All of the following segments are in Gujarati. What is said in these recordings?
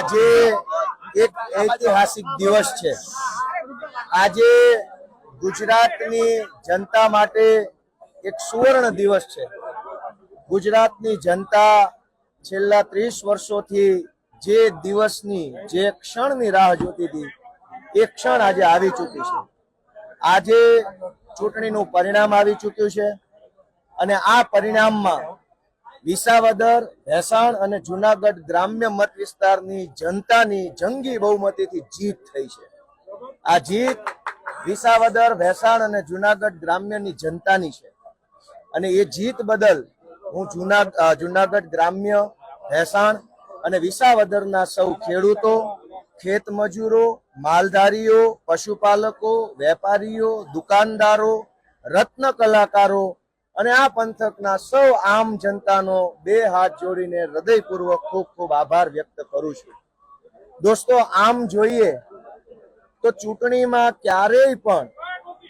આજે એક ઐતિહાસિક દિવસ છે. આજે ગુજરાતની જનતા માટે એક સુવર્ણ દિવસ છે. ગુજરાતની જનતા છેલ્લા ત્રીસ વર્ષોથી જે દિવસની, જે ક્ષણની રાહ જોતી હતી, એ ક્ષણ આજે આવી ચૂકી છે. આજે ચૂંટણીનું પરિણામ આવી ચૂક્યું છે અને આ પરિણામમાં વિસાવદર, ભેસાણ અને જુનાગઢ ગ્રામ્ય મત વિસ્તારની જનતાની જંગી બહુમતીથી જીત થઈ છે. આ જીત વિસાવદર, ભેસાણ અને જુનાગઢ ગ્રામ્યની જનતાની છે. અને એ જીત બદલ હું જુના જુનાગઢ ગ્રામ્ય, ભેસાણ અને વિસાવદરના સૌ ખેડૂતો, ખેત મજૂરો, માલધારીઓ, પશુપાલકો, વેપારીઓ, દુકાનદારો, રત્ન કલાકારો અને આ પંથકના સૌ આમ જનતાનો બે હાથ જોડીને હૃદયપૂર્વક ખૂબ ખૂબ આભાર વ્યક્ત કરું છું. દોસ્તો, આમ જોઈએ તો ચૂંટણીમાં ક્યારેય પણ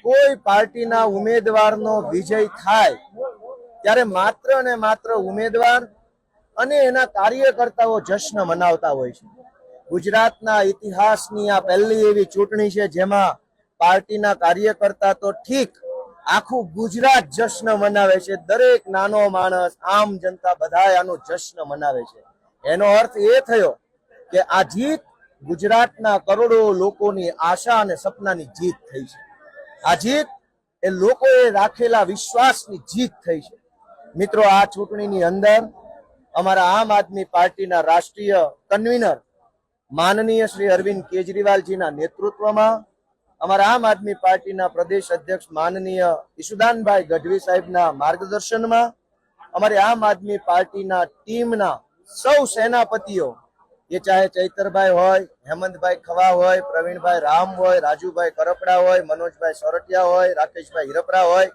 કોઈ પાર્ટીના ઉમેદવારનો વિજય થાય ત્યારે માત્ર ને માત્ર ઉમેદવાર અને એના કાર્યકર્તાઓ જશ્ન મનાવતા હોય છે. ગુજરાતના ઇતિહાસની આ પહેલી એવી ચૂંટણી છે જેમાં પાર્ટીના કાર્યકર્તા તો ઠીક આખું ગુજરાત જશ્ન મનાવે છે. દરેક નાનો માણસ, આમ જનતા બધા આનો જશ્ન મનાવે છે. એનો અર્થ એ થયો કે આ જીત ગુજરાતના કરોડો લોકોની આશા અને સપનાની જીત થઈ છે. આ જીત એ લોકોએ રાખેલા વિશ્વાસની જીત થઈ છે. મિત્રો, આ ચૂંટણીની અંદર અમારા આમ આદમી પાર્ટીના રાષ્ટ્રીય કન્વીનર, માનનીય શ્રી અરવિંદ કેજરીવાલજીના નેતૃત્વમાં અમારા આમ આદમી પાર્ટીના પ્રદેશ અધ્યક્ષ માનનીય ઈશુદાનભાઈ ગઢવી સાહેબના માર્ગદર્શનમાં અમારી આમ આદમી પાર્ટીના ટીમના સૌ સેનાપતિઓ, એ ચાહે ચૈતરભાઈ હોય, હેમંતભાઈ ખવા હોય, પ્રવીણભાઈ રામ હોય, રાજુભાઈ કરપડા હોય, મનોજભાઈ સોરઠિયા હોય, રાકેશભાઈ હિરપરા હોય,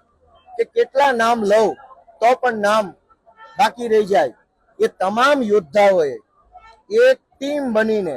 કે કેટલા નામ લઉં તો પણ નામ બાકી રહી જાય. એ તમામ યોદ્ધાઓએ એક ટીમ બનીને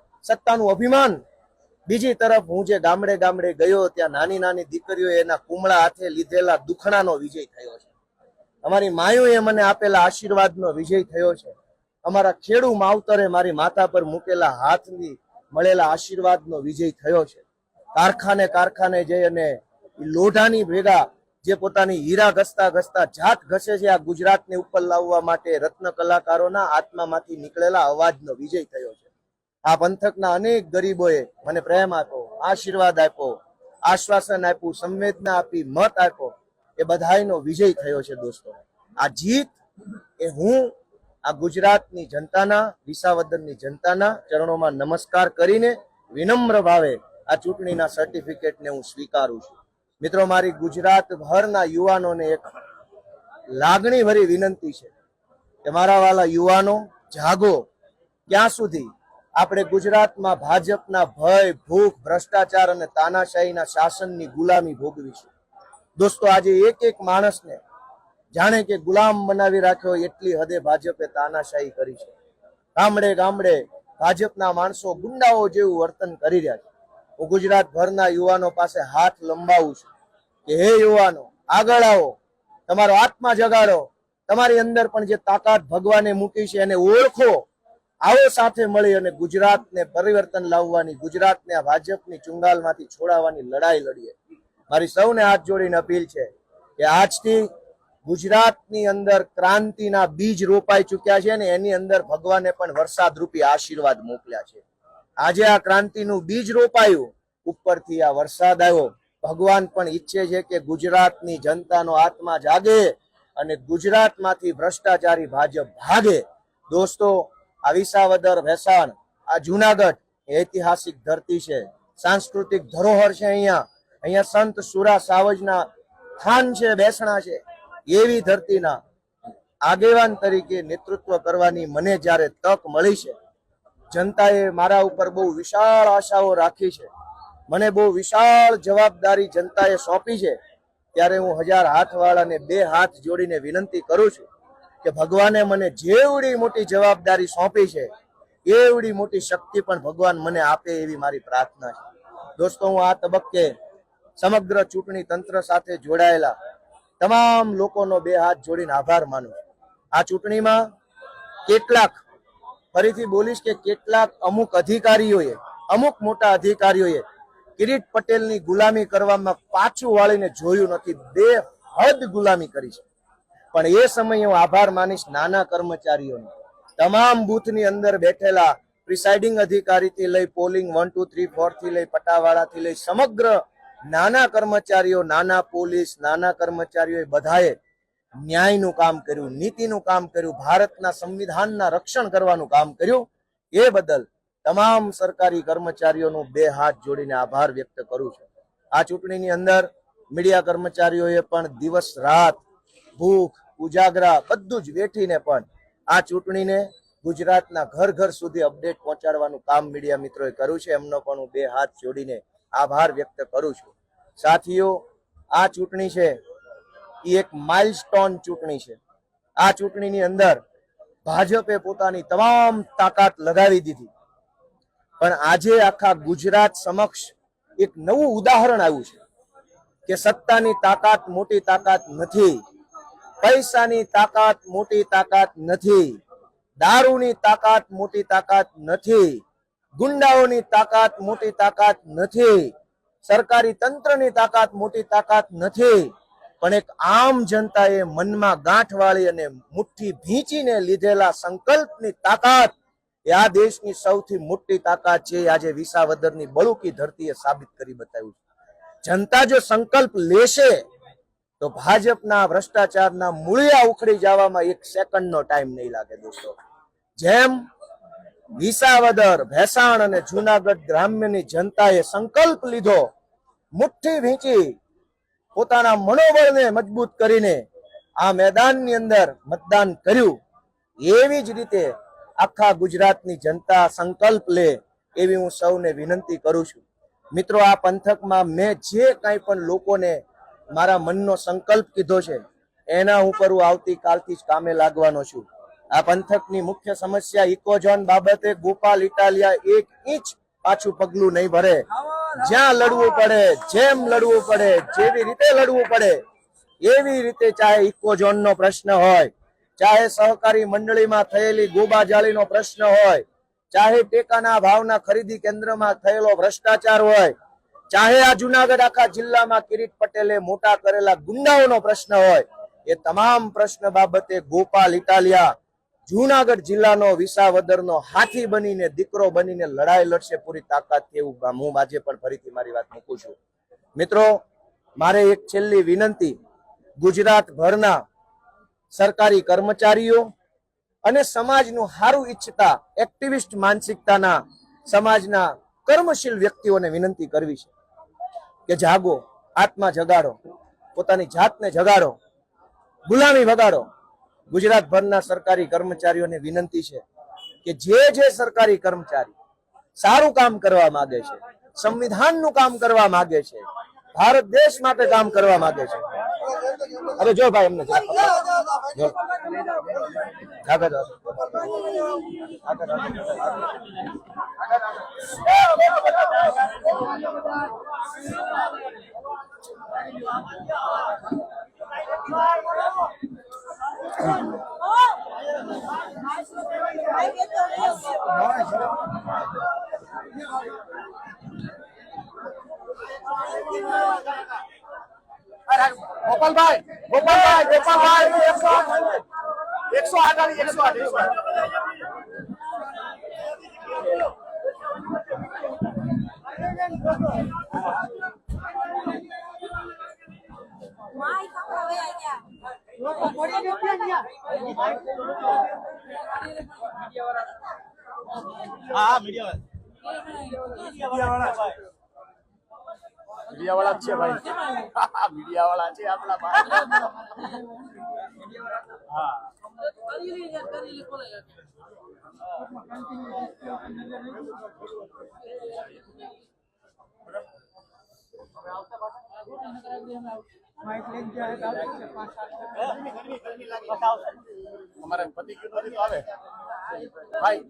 સત્તાનું અભિમાન. બીજી તરફ હું જે ગામડે ગામડે ગયો, ત્યાં નાની નાની દીકરીઓ એના કુમળા હાથે લીધેલા દુખણાનો વિજય થયો છે. અમારી માયુએ મને આપેલા આશીર્વાદનો વિજય થયો છે. અમારા ખેડૂ માવતરે મારી માથા પર મૂકેલા હાથની મળેલા આશીર્વાદનો વિજય થયો છે. કારખાને કારખાને જઈ અને લોઢાની ભેગા જે પોતાની હીરા ઘસતા ઘસતા જાત ઘસે છે, આ ગુજરાતને ઉપર લાવવા માટે રત્ન કલાકારોના આત્મામાંથી નીકળેલા અવાજનો વિજય થયો છે. આ પંથકના અનેક ગરીબોએ મને પ્રેમ આપ્યો, આશીર્વાદ આપ્યો, આશ્વાસન આપ્યું, સંવેદના આપી, મત આપ્યો. એ બધાયનો વિજય થયો છે દોસ્તો. આ જીત એ હું આ ગુજરાતની જનતાના, વિસાવદનની જનતાના ચરણોમાં નમસ્કાર કરીને વિનમ્ર ભાવે આ ચૂંટણીના સર્ટિફિકેટને હું સ્વીકારું છું. મિત્રો, મારી ગુજરાતભરના યુવાનોને એક લાગણીભરી વિનંતી છે કે મારા વાલા યુવાનો જાગો. ક્યાં સુધી? આપણે ગુજરાતમાં ભાજપના ભય, ભૂખ, ભ્રષ્ટાચાર અને તાનાશાહીના શાસનની ગુલામી ભોગવીશું. દોસ્તો, આજે એક એક માણસને જાણે કે ગુલામ બનાવી રાખ્યો એટલી હદે ભાજપે તાનાશાહી કરી છે. ગામડે ગામડે ભાજપના માણસો ગુંડાઓ જેવું વર્તન કરી રહ્યા છે. હું ગુજરાત ભરના યુવાનો પાસે હાથ લંબાવું છું કે, હે યુવાનો, આગળ આવો. તમારો આત્મા જગાડો. તમારી અંદર પણ જે તાકાત ભગવાને મૂકી છે એને ઓળખો. આવો સાથે મળી અને ગુજરાતને પરિવર્તન લાવવાની, ગુજરાતને આ ભાજપની ચુંગાલમાંથી છોડાવવાની લડાઈ લડીએ. મારી સૌને હાથ જોડીને અપીલ છે કે આજથી ગુજરાતની અંદર ક્રાંતિના બીજ રોપાઈ ચૂક્યા છે અને એની અંદર ભગવાને પણ વરસાદ રૂપી આશીર્વાદ મોકલ્યા છે. આજે આ ક્રાંતિનું બીજ રોપાયું, ઉપરથી આ વરસાદ આવ્યો. ભગવાન પણ ઈચ્છે છે કે ગુજરાતની જનતાનો આત્મા જાગે અને ગુજરાતમાંથી ભ્રષ્ટાચારી ભાજપ ભાગે. દોસ્તો આ વિસાવદર વેસાણ, આ જુનાગઢ ઐતિહાસિક ધરતી છે. સાંસ્કૃતિક ધરોહર છે અહીંયા. અહીંયા સંત સુરા સાવજના સ્થાન છે, બેસણા છે. એવી ધરતીના આગેવાન તરીકે નેતૃત્વ કરવાની મને જ્યારે તક મળી છે, જનતાએ મારા ઉપર બહુ વિશાળ આશાઓ રાખી છે. મને બહુ વિશાળ જવાબદારી જનતાએ સોંપી છે. ત્યારે હું હજાર હાથવાળાને બે હાથ જોડીને વિનંતી કરું છું કે ભગવાને મને જેવડી મોટી જવાબદારી સોંપી છે, એવડી મોટી શક્તિ પણ ભગવાન મને આપે એવી મારી પ્રાર્થના છે. દોસ્તો, હું આ તબક્કે સમગ્ર ચૂંટણી તંત્ર સાથે જોડાયેલા તમામ લોકોનો બે હાથ જોડીને આભાર માનું આ ચૂંટણીમાં કેટલાક, ફરીથી બોલીશ કે કેટલાક અમુક અધિકારીઓએ, અમુક મોટા અધિકારીઓએ કિરીટ પટેલની ગુલામી કરવામાં પાછું વાળીને જોયું નથી બે હદ ગુલામી કરી છે. પણ એ સમયે હું આભાર માનીશ નાના કર્મચારીઓનો. તમામ બૂથની અંદર બેઠેલા પ્રિસાઇડિંગ અધિકારીથી લઈ પોલિંગ વન, ટુ, થ્રી ફોરથી લઈ પટાવાળાથી લઈ સમગ્ર નાના કર્મચારીઓ, નાના પોલીસ, નાના કર્મચારીઓ બધાએ ન્યાયનું કામ કર્યું, નીતિનું કામ કર્યું, ભારતના સંવિધાનના રક્ષણ કરવાનું કામ કર્યું. એ બદલ તમામ સરકારી કર્મચારીઓનો બે હાથ જોડીને આભાર વ્યક્ત કરું છું. આ ચૂંટણીની અંદર મીડિયા કર્મચારીઓએ પણ દિવસ રાત ભૂખ ઉજાગરા બધું જ વેઠીને પણ આ ચૂંટણીને ગુજરાતના ઘર ઘર સુધી અપડેટ પહોંચાડવાનું કામ મીડિયા મિત્રોએ કર્યું છે. એમનો પણ હું બે હાથ જોડીને આભાર વ્યક્ત કરું છું. સાથીઓ, આ ચૂંટણી છે એ એક માઇલસ્ટોન ચૂંટણી છે. આ ચૂંટણીની અંદર ભાજપે પોતાની તમામ તાકાત લગાવી દીધી. પણ આજે આખા ગુજરાત સમક્ષ એક નવું ઉદાહરણ આવ્યું છે કે સત્તાની તાકાત, મોટી તાકાત નથી. પૈસાની તાકાત, મોટી તાકાત નથી. દારૂની તાકાત, મોટી તાકાત નથી. ગુંડાઓની તાકાત, મોટી તાકાત નથી. સરકારી તંત્રની તાકાત, મોટી તાકાત નથી. પણ એક આમ જનતાએ મનમાં ગાંઠ વાળી અને મુઠ્ઠી ભીંચીને લીધેલા સંકલ્પની તાકાત એ આ દેશની સૌથી મોટી તાકાત છે આજે વિસાવદરની બળુકી ધરતીએ સાબિત કરી બતાવ્યું જનતા જો સંકલ્પ લેશે તો ભાજપના ભ્રષ્ટાચારના મૂળિયા ઉખડી જવામાં એક સેકન્ડનો ટાઈમ નહીં લાગે દોસ્તો. જેમ વિસાવદર, ભેસાણ અને જુનાગઢ ગ્રામ્યની જનતાએ સંકલ્પ લીધો, મુઠ્ઠી વીંચી પોતાના મનોબળને મજબૂત કરીને આ મેદાનની અંદર મતદાન કર્યું. એવી જ રીતે આખા ગુજરાતની જનતા સંકલ્પ લે એવી હું સૌને વિનંતી કરું છું. મિત્રો, આ પંથકમાં મેં જે કાંઈ પણ લોકોને મારા મનનો સંકલ્પ કીધો છે, એના ઉપર હું આવતીકાલથી જ કામે લાગવાનો છું. આ પંથકની મુખ્ય સમસ્યા ઇકોઝોન બાબતે ગોપાલ ઇટાલિયા એક ઇંચ પાછું પગલું નહીં ભરે. જ્યાં લડવું પડે, જેમ લડવું પડે, જેવી રીતે લડવું પડે, એવી રીતે ચાહે ઇકોઝોન નો પ્રશ્ન હોય, ચાહે સહકારી મંડળીમાં થયેલી ગોબાજાળીનો પ્રશ્ન હોય, ચાહે ટેકાના ભાવના ખરીદી કેન્દ્રમાં થયેલો ભ્રષ્ટાચાર હોય ચાહે આ જુનાગઢ આખા જિલ્લામાં કિરીટ પટેલે મોટા કરેલા ગુંડાઓનો પ્રશ્ન હોય, એ તમામ પ્રશ્ન બાબતે ગોપાલ ઇટાલિયા જુનાગઢ જિલ્લાનો વિસાવદરનો હાથી બનીને, દીકરો બનીને લડાઈ લડશે પૂરી તાકાતથી એવું હું આજે પણ ફરીથી મારી વાત મૂકું છું. મિત્રો, મારે એક છેલ્લી વિનંતી. ગુજરાત ભરના સરકારી કર્મચારીઓ અને સમાજનું સારું ઈચ્છતા, એક્ટિવિસ્ટ માનસિકતાના સમાજના કર્મશીલ વ્યક્તિઓને વિનંતી કરવી છે. કે જાગો, આત્મા જગાડો, પોતાની જાતને જગાડો, ગુલામી વગાડો. ગુજરાતભરના સરકારી કર્મચારીઓને વિનંતી છે કે જે જે સરકારી કર્મચારી સારું કામ કરવા માંગે છે, સંવિધાનનું કામ કરવા માંગે છે, ભારત દેશ માટે કામ કરવા માંગે છે અરે જો ભાઈ એમને જો. જો. આગળ આવો. આગળ આવો. ગોપાલભાઈ ગોપાલભાઈ ગોપાલભાઈ એકસો આઠ એકસો આઠ વાળી, એકસો આઠ એકસો આઠ Mai không rồi vậy nha. હા મીડિયા વાળા છે ભાઈ. મીડિયા વાળા છે આપણા હા. અમારે પતિ ગયું આવે. ભાઈ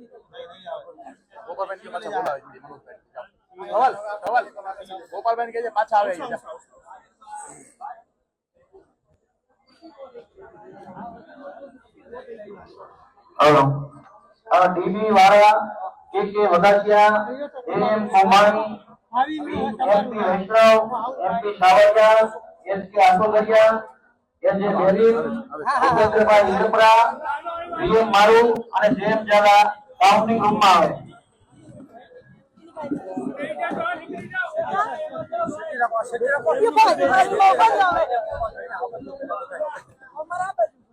બોલાવે મનોજભાઈ. ધવલ ધવલ ગોપાલબેન કે છે પાછા આવે છે હલો હા ડીબી વાળા K K Vagasiya M Komani MP Vaishnav MP Savariya S K Asodariya S જે બેરી ભૂપેન્દ્રભાઈ હિરપરા વીએમ મારુ અને જેમ ઝાલા કાઉન્ટિંગ રૂમમાં આવે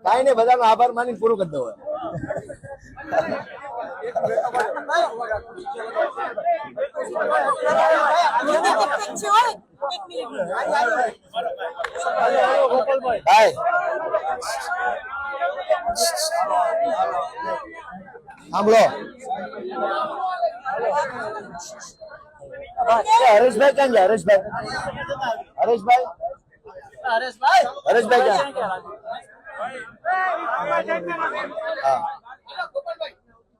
કાંઈ નહીં બધાનો આભાર માની પૂરું કરી દઉં સાંભળો. હરેશભાઈ ક્યાં ગયા હરેશભાઈ. હરેશભાઈ. હરેશભાઈ ક્યાં?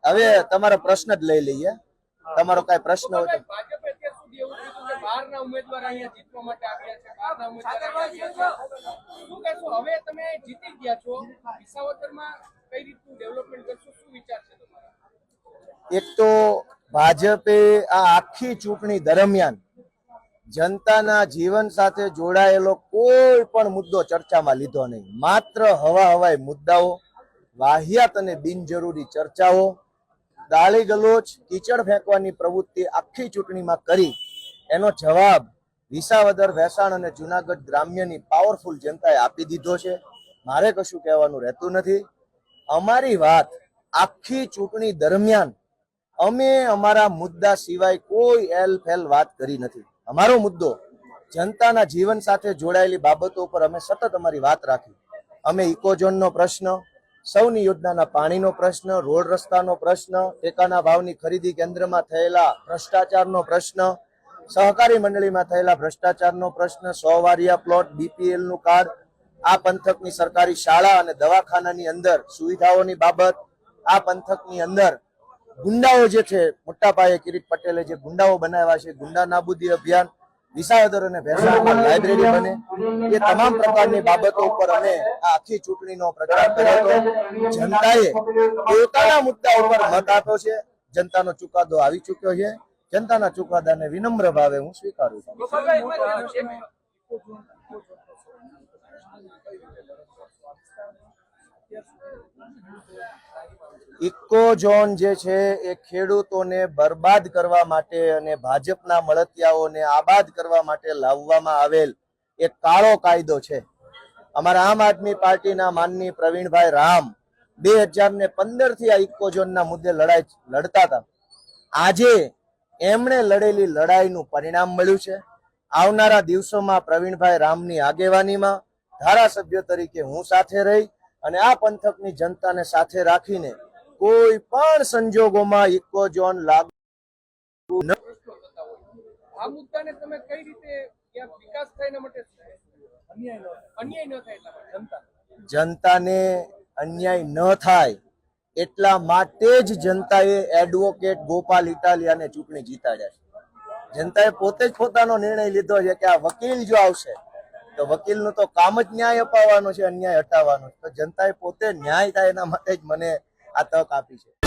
હવે તમારો પ્રશ્ન જ લઈ લઈએ. તમારો કઈ પ્રશ્ન હોય હવે તમે જીતી ગયા છો કઈ રીતનું એક તો ભાજપે આ આખી ચૂંટણી દરમિયાન જનતાના જીવન સાથે જોડાયેલો કોઈ પણ મુદ્દો ચર્ચામાં લીધો નહીં. માત્ર હવા હવાઈ મુદ્દાઓ, વાહિયાત અને બિનજરૂરી ચર્ચાઓ, ગાળી ગલોચ, કીચડ ફેંકવાની પ્રવૃત્તિ આખી ચૂંટણીમાં કરી. એનો જવાબ વિસાવદર ભેસાણ અને જુનાગઢ ગ્રામ્યની પાવરફુલ જનતાએ આપી દીધો છે. મારે કશું કહેવાનું રહેતું નથી. અમારી વાત આખી ચૂંટણી દરમિયાન અમે અમારા મુદ્દા સિવાય કોઈ એલ ફેલ વાત કરી નથી. અમારો મુદ્દો, જનતાના જીવન સાથે જોડાયેલી બાબતો ઉપર અમે સતત અમારી વાત રાખી. અમે ઇકોઝોનનો પ્રશ્ન, સૌની યોજનાના પાણીનો પ્રશ્ન, રોડ રસ્તાનો પ્રશ્ન, ટેકાના ભાવની ખરીદી કેન્દ્રમાં થયેલા ભ્રષ્ટાચારનો પ્રશ્ન, સહકારી મંડળીમાં થયેલા ભ્રષ્ટાચારનો પ્રશ્ન સો વારિયા પ્લોટ, બીપીએલનું કાર્ડ, આ પંથકની સરકારી શાળા અને દવાખાનાની અંદર સુવિધાઓની બાબત, આ પંથકની અંદર ગુંડાઓ જે છે મોટા પાયે કિરીટ પટેલે જે ગુંડાઓ બનાવ્યા છે, ગુંડા નાબૂદી અભિયાન, વિસાવદર અને ભેસાણમાં લાઇબ્રેરી બને. એ તમામ પ્રકારની બાબતો ઉપર અમે આ આખી ચૂંટણીનો પ્રચાર કર્યો હતો. જનતાએ પોતાના મુદ્દા ઉપર મત આપ્યો છે. જનતાનો ચુકાદો આવી ચૂક્યો છે. જનતાના ચુકાદાને વિનમ્ર ભાવે હું સ્વીકારું છું. ઇકો ઝોન જે છે એ ખેડૂતોને બરબાદ કરવા માટે અને ભાજપના મળતિયાઓને આબાદ કરવા માટે લાવવામાં આવેલ એક કાળો કાયદો છે. અમારા આમ આદમી પાર્ટીના માનની પ્રવીણભાઈ રામ બે હજાર ને પંદરથી આ ઇકો ઝોનના મુદ્દે લડાઈ લડતા હતા. આજે એમણે લડેલી લડાઈનું પરિણામ મળ્યું છે. આવનારા દિવસોમાં પ્રવીણભાઈ રામની આગેવાનીમાં ધારાસભ્ય તરીકે હું સાથે રહી અને આ પંથકની જનતાને સાથે રાખીને કોઈ પણ સંજોગોમાં ઇકો ઝોન લાગુ આ મુદ્દાને તમે કઈ રીતે વિકાસ થાય માટે અન્યાય ન થાય. જનતા. જનતાને અન્યાય ન થાય એટલા માટે જ જનતાએ એડવોકેટ ગોપાલ ઇટાલિયાને ચૂંટણી જીતાડ્યા છે. જનતાએ પોતે જ પોતાનો નિર્ણય લીધો છે કે આ વકીલ જો આવશે તો વકીલનું તો કામ જ ન્યાય અપાવવાનો છે અન્યાય હટાવવાનો તો જનતાએ પોતે ન્યાય થાય એના માટે જ મને આ તક આપી છે.